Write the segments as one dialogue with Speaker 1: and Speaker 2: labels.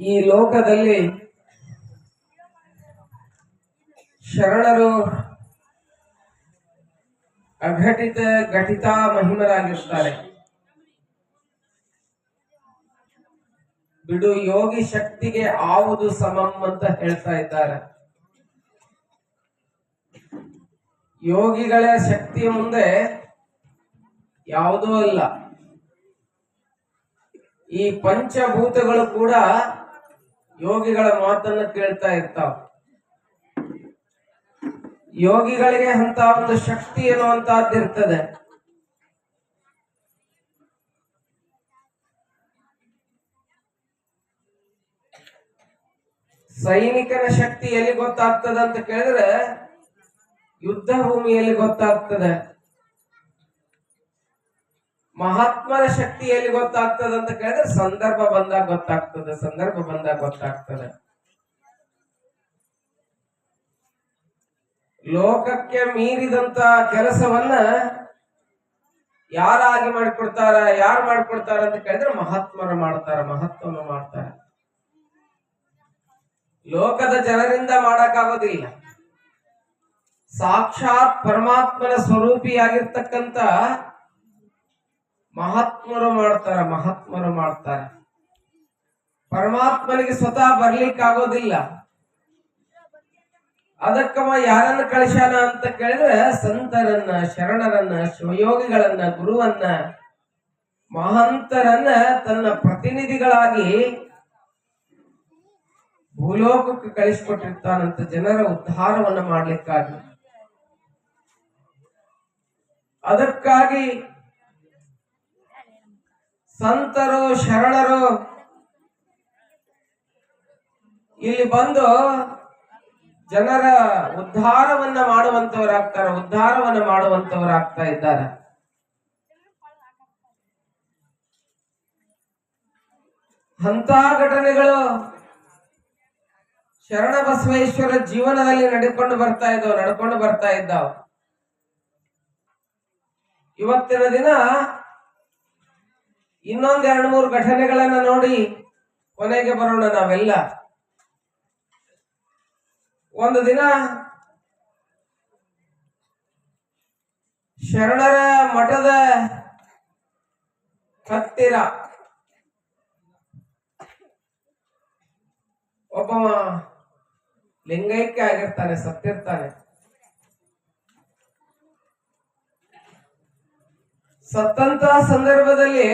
Speaker 1: ಈ ಲೋಕದಲ್ಲಿ ಶರಣರು ಅಘಟಿತ ಘಟಿತ ಮಹಿಮರಾಗಿರ್ತಾರೆ ಬಿಡು, ಯೋಗಿ ಶಕ್ತಿಗೆ ಆವುದು ಸಮಂ ಅಂತ ಹೇಳ್ತಾ ಇದ್ದಾರೆ. ಯೋಗಿಗಳ ಶಕ್ತಿಯ ಮುಂದೆ ಯಾವುದೂ ಅಲ್ಲ. ಈ ಪಂಚಭೂತಗಳು ಕೂಡ ಯೋಗಿಗಳ ಮಾತನ್ನ ಕೇಳ್ತಾ ಇರ್ತಾವ. ಯೋಗಿಗಳಿಗೆ ಅಂತ ಒಂದು ಶಕ್ತಿ ಅನ್ನುವಂತಹದ್ದು ಇರ್ತದೆ. ಸೈನಿಕನ ಶಕ್ತಿ ಎಲ್ಲಿ ಗೊತ್ತಾಗ್ತದೆ ಅಂತ ಕೇಳಿದ್ರೆ ಯುದ್ಧ ಭೂಮಿಯಲ್ಲಿ ಗೊತ್ತಾಗ್ತದೆ. ಮಹಾತ್ಮನ ಶಕ್ತಿ ಎಲ್ಲಿ ಗೊತ್ತಾಗ್ತದೆ ಅಂತ ಕೇಳಿದ್ರೆ ಸಂದರ್ಭ ಬಂದಾಗ ಗೊತ್ತಾಗ್ತದೆ, ಸಂದರ್ಭ ಬಂದಾಗ ಗೊತ್ತಾಗ್ತದೆ. ಲೋಕಕ್ಕೆ ಮೀರಿದಂತ ಕೆಲಸವನ್ನ ಯಾರಾಗಿ ಮಾಡಿಕೊಡ್ತಾರ, ಯಾರು ಮಾಡಿಕೊಡ್ತಾರ ಅಂತ ಕೇಳಿದ್ರೆ ಮಹಾತ್ಮರು ಮಾಡ್ತಾರ, ಮಹತ್ವನ ಮಾಡ್ತಾರ. ಲೋಕದ ಜನರಿಂದ ಮಾಡಕ್ಕಾಗೋದಿಲ್ಲ. ಸಾಕ್ಷಾತ್ ಪರಮಾತ್ಮನ ಸ್ವರೂಪಿಯಾಗಿರ್ತಕ್ಕಂತ ಮಹಾತ್ಮರು ಮಾಡ್ತಾರ ಮಹಾತ್ಮರು ಮಾಡ್ತಾರ. ಪರಮಾತ್ಮನಿಗೆ ಸ್ವತಃ ಬರ್ಲಿಕ್ಕಾಗೋದಿಲ್ಲ. ಅದಕ್ಕವ ಯಾರನ್ನ ಕಳಿಸ್ಯಾನ ಅಂತ ಕೇಳಿದ್ರೆ ಸಂತರನ್ನ, ಶರಣರನ್ನ, ಶಿವಯೋಗಿಗಳನ್ನ, ಗುರುವನ್ನ, ಮಹಂತರನ್ನ ತನ್ನ ಪ್ರತಿನಿಧಿಗಳಾಗಿ ಭೂಲೋಕಕ್ಕೆ ಕಳಿಸಿಕೊಟ್ಟಿರ್ತಾನಂತ ಜನರ ಉದ್ಧಾರವನ್ನ ಮಾಡ್ಲಿಕ್ಕಾಗಿ. ಅದಕ್ಕಾಗಿ ಸಂತರು, ಶರಣರು. ಇಲ್ಲಿ ಬಂದು ಜನರ ಉದ್ಧಾರವನ್ನ ಮಾಡುವಂತವರಾಗ್ತಾರೆ, ಉದ್ಧಾರವನ್ನ ಮಾಡುವಂತವರಾಗ್ತಾ ಇದ್ದಾರೆ. ಅಂತ ಘಟನೆಗಳು ಶರಣ ಬಸವೇಶ್ವರ ಜೀವನದಲ್ಲಿ ನಡೆಕೊಂಡು ಬರ್ತಾ ಇದ್ದವು, ನಡ್ಕೊಂಡು ಬರ್ತಾ ಇದ್ದಾವ. ಇವತ್ತಿನ ದಿನ ಇನ್ನೊಂದ್ ಎರಡು ಮೂರು ಘಟನೆಗಳನ್ನ ನೋಡಿ ಕೊನೆಗೆ ಬರೋಣ ನಾವೆಲ್ಲ. ಒಂದು ದಿನ ಶರಣರ ಮಠದ ಹತ್ತಿರ ಒಬ್ಬ ಲಿಂಗೈಕ್ಯ ಆಗಿರ್ತಾನೆ, ಸತ್ತಿರ್ತಾನೆ. ಸತ್ತಂತ ಸಂದರ್ಭದಲ್ಲಿ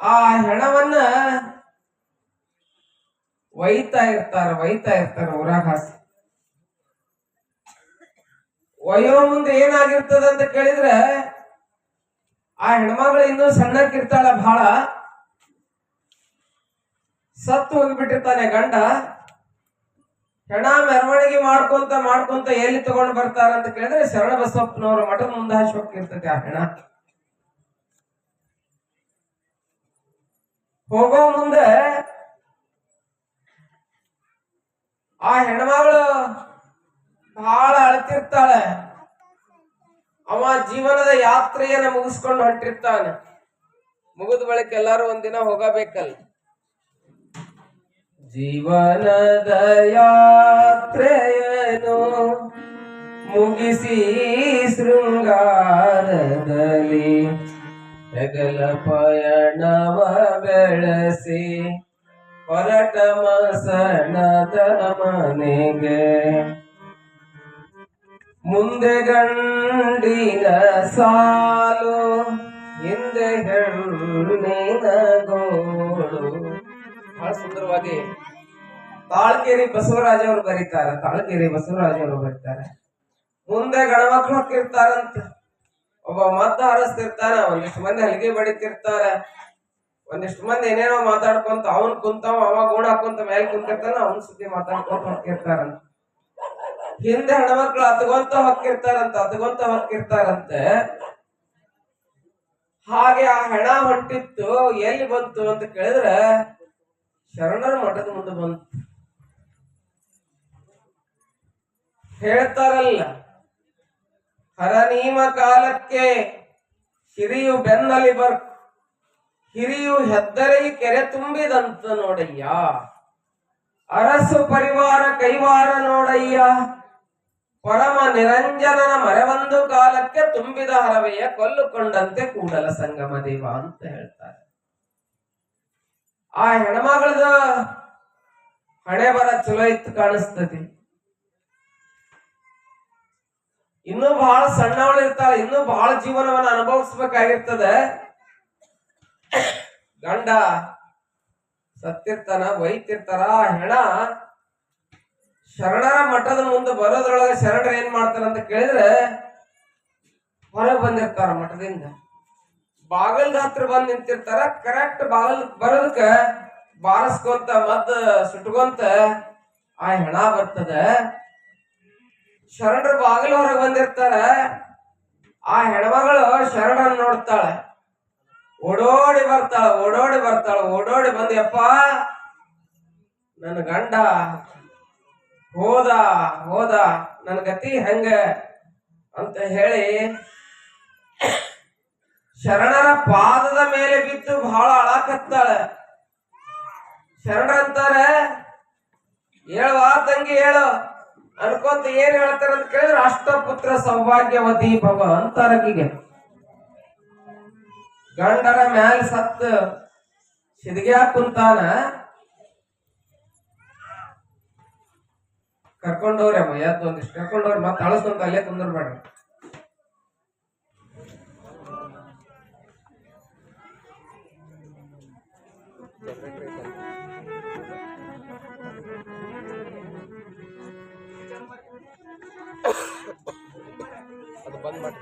Speaker 1: ಆ ಹೆಣವನ್ನ ಒಯ್ತಾ ಇರ್ತಾರ ಒಯ್ತಾ ಇರ್ತಾರ ಊರಾಗ ಹಾಸಿ ಒಯ್ಯೋ ಮುಂದೆ ಏನಾಗಿರ್ತದ ಅಂತ ಕೇಳಿದ್ರೆ, ಆ ಹೆಣ್ಮಗಳು ಇನ್ನೂ ಸಣ್ಣಕ್ಕಿರ್ತಾಳ ಬಹಳ ಸತ್ತು ಹೋಗ್ಬಿಟ್ಟಿರ್ತಾನೆ ಗಂಡ. ಹೆಣ ಮೆರವಣಿಗೆ ಮಾಡ್ಕೊಂತ ಮಾಡ್ಕೊಂತ ಎಲ್ಲಿ ತಗೊಂಡ್ ಬರ್ತಾರ ಅಂತ ಕೇಳಿದ್ರೆ ಶರಣ ಬಸಪ್ಪನವರ ಮಠದ ಮುಂದೆ ಹೋಗ್ತಿರ್ತೈತಿ ಆ ಹೆಣ. ಹೋಗೋ ಮುಂದೆ ಆ ಹೆಣ್ಮಗಳು ಬಹಳ ಅಳ್ತಿರ್ತಾಳೆ. ಅವ ಜೀವನದ ಯಾತ್ರೆಯನ್ನ ಮುಗಿಸ್ಕೊಂಡು ಹೊಂಟಿರ್ತಾನೆ. ಮುಗಿದ ಬಳಿಕ ಎಲ್ಲಾರು ಒಂದಿನ ಹೋಗಬೇಕಲ್ಲ. ಜೀವನದ ಯಾತ್ರೆಯನು ಮುಗಿಸಿ ಶೃಂಗಾರದಲ್ಲಿ ಹೆಗಲ ಪಯಣವ ಬೆಳೆಸಿ ಹೊರಟ ಮಸಣದ ಮನೆಗೆ. ಮುಂದೆ ಗಂಡಿನ ಸಾಲು, ಹಿಂದೆ ಹೆಣ್ಣಿನ ಗೋಳು. ಬಹಳ ಸುಂದರವಾಗಿ ತಾಳ್ಕೇರಿ ಬಸವರಾಜ ಅವರು ಬರೀತಾರೆ, ತಾಳ್ಕೇರಿ ಬಸವರಾಜ ಅವರು ಬರೀತಾರೆ. ಮುಂದೆ ಗಣಮಕ್ಳು ಹೋಗಿರ್ತಾರಂತ ಒಬ್ಬ ಮದ್ದ ಹರಸ್ತಿರ್ತಾನ, ಒಂದಿಷ್ಟು ಮಂದಿ ಹಲಿಗೆ ಬಡಿತಿರ್ತಾರ. ಒಂದಿಷ್ಟು ಮಂದಿ ಏನೇನೋ ಮಾತಾಡ್ಕೊಂತ ಅವನ್ ಕುಂತಾವ ಅವ ಗೂಣ ಹಾಕೊಂತ ಮೇಲೆ ಕುಂತಿರ್ತಾನ, ಅವನ್ ಸುದ್ದಿ ಮಾತಾಡ್ಕೊಂತ ಹೋಗಿರ್ತಾರಂತ ಹಿಂದೆ ಹೆಣ್ಮಕ್ಳು ಹತ್ಕೊಂತ ಹೊಕ್ಕಿರ್ತಾರಂತ ಹತ್ಕೊಂತ ಹೊಕ್ಕಿರ್ತಾರಂತೆ. ಹಾಗೆ ಆ ಹೆಣ ಹೊಂಟಿತ್ತು ಎಲ್ಲಿ ಬಂತು ಅಂತ ಕೇಳಿದ್ರೆ ಶರಣರ ಮಠದ ಮುಂದೆ ಬಂತು. ಹೇಳ್ತಾರಲ್ಲ ಹರನೀಮ ಕಾಲಕ್ಕೆ ಹಿರಿಯು ಬೆನ್ನಲ್ಲಿ ಬರ್ ಹಿರಿಯು ಹೆದ್ದರೈ ಕೆರೆ ತುಂಬಿದಂತ ನೋಡಯ್ಯ. ಅರಸು ಪರಿವಾರ ಕೈವಾರ ನೋಡಯ್ಯ. ಪರಮ ನಿರಂಜನನ ಮರೆವೊಂದು ಕಾಲಕ್ಕೆ ತುಂಬಿದ ಹರವೆಯ ಕೊಲ್ಲುಕೊಂಡಂತೆ ಕೂಡಲ ಸಂಗಮ ದೇವ ಅಂತ ಹೇಳ್ತಾರೆ. ಆ ಹೆಣಮಗಳದ ಹಣೆ ಬರ ಚಲೋ ಇತ್ತು ಕಾಣಿಸ್ತತಿ ಇನ್ನೂ ಬಹಳ ಸಣ್ಣವಳು ಇರ್ತಾಳ, ಇನ್ನೂ ಬಹಳ ಜೀವನವನ್ನ ಅನುಭವಿಸ್ಬೇಕಾಗಿರ್ತದ. ಗಂಡ ಸತ್ತಿರ್ತಾನ, ಒಯ್ತಿರ್ತಾರ, ಹೆಣ ಶರಣರ ಮಠದ ಮುಂದೆ ಬರೋದ್ರೊಳಗೆ ಶರಣರು ಏನ್ ಮಾಡ್ತಾರೆ ಅಂತ ಕೇಳಿದ್ರೆ ಹೊರಗೆ ಬಂದಿರ್ತಾರ ಮಠದಿಂದ. ಬಾಗಲ್ದ ಹತ್ರ ಬಂದ್ ನಿಂತಿರ್ತಾರ ಕರೆಕ್ಟ್ ಬಾಗಲ್ ಬರೋದಕ್ಕ ಬಾರಿಸ್ಕೊಂತ, ಮದ್ದು ಸುಟ್ಕೊಂತ ಆ ಹೆಣ ಬರ್ತದ. ಶರಣರು ಬಾಗಿಲು ಹೊರಗೆ ಬಂದಿರ್ತಾರ. ಆ ಹೆಣ್ಮಗಳು ಶರಣನ್ ನೋಡ್ತಾಳೆ. ಓಡೋಡಿ ಬರ್ತಾಳ ಓಡೋಡಿ ಬರ್ತಾಳ, ಓಡೋಡಿ ಬಂದ್ಯಪ್ಪ ನನ್ನ ಗಂಡ ಹೋದ ಹೋದ ನನ್ನ ಗತಿ ಹೆಂಗ? ಅಂತ ಹೇಳಿ ಶರಣರ ಪಾದದ ಮೇಲೆ ಬಿದ್ದು ಬಹಳ ಅಳಾಕತ್ತಾಳ. ಶರಣರಂತಾರೆ, ಹೇಳುವ, ತಂಗಿ ಹೇಳು ಅನ್ಕೊಂತ ಏನ್ ಹೇಳ್ತಾರ ಅಂತ ಕೇಳಿದ್ರೆ ಅಷ್ಟಪುತ್ರ ಸೌಭಾಗ್ಯವತಿ ಭವ ಅಂತಾರಕಿಗೆ ಗಂಡರ ಮ್ಯಾಲ ಸತ್ತ ಸಿದ್ಗ್ಯಾ ಕುಂತಾನ. ಕರ್ಕೊಂಡವ್ರೆ ಅಮ್ಮ ಯಾತ್ ಒಂದಿಷ್ಟು. ಕರ್ಕೊಂಡವ್ರಿ ಮತ್ತೆ ಅಳಸ್ಕೊಂತ ಅಲ್ಲೇ ಕುಂದರ್ಬೇಡ್ರಿ.
Speaker 2: বাট